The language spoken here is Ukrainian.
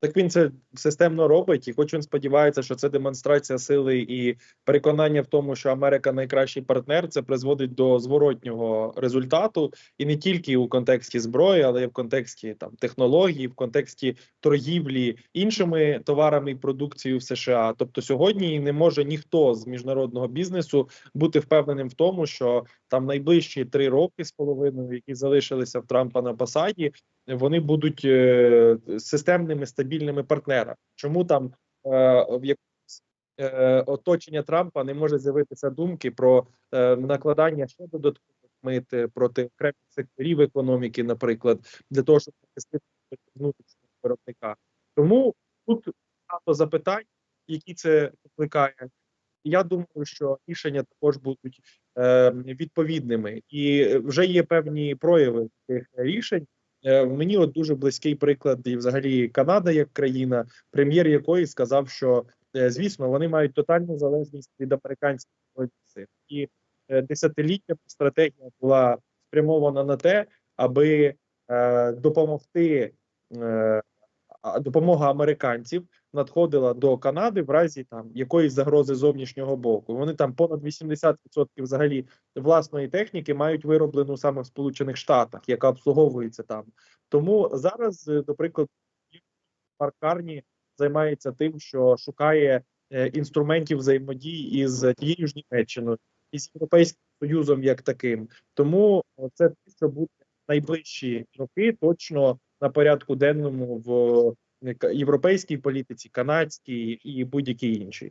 Так він це системно робить, і хоч він сподівається, що це демонстрація сили і переконання в тому, що Америка найкращий партнер, це призводить до зворотнього результату, і не тільки у контексті зброї, але й в контексті там технологій, в контексті торгівлі іншими товарами і продукцією в США. Тобто сьогодні не може ніхто з міжнародного бізнесу бути впевненим в тому, що там найближчі три роки з половиною, які залишилися в Трампа на посаді, вони будуть е, системними стабільними партнерами. Чому там е, в якомусь е, оточення Трампа не може з'явитися думки про накладання ще додаткових мит проти окремих секторів економіки, наприклад, для того, щоб захистити внутрішнього виробника. Тому тут багато запитань, які це викликає. Я думаю, що рішення також будуть е, відповідними, і вже є певні прояви цих рішень. Е, Мені от дуже близький приклад, і взагалі Канада як країна, прем'єр якої сказав, що е, звісно вони мають тотальну залежність від американських сил, і е, десятиліття стратегія була спрямована на те, аби е, допомогти е, допомога американців надходила до Канади в разі там якоїсь загрози зовнішнього боку. Вони там понад 80% взагалі власної техніки мають вироблену саме в Сполучених Штатах, яка обслуговується там. Тому зараз, е, до прикладу, Марк Карні займається тим, що шукає е, інструментів взаємодії із тією ж Німеччиною і з Європейським Союзом як таким. Тому е, це те, що буде найближчі роки, точно на порядку денному в е, європейській політиці, канадській і будь-якій іншій.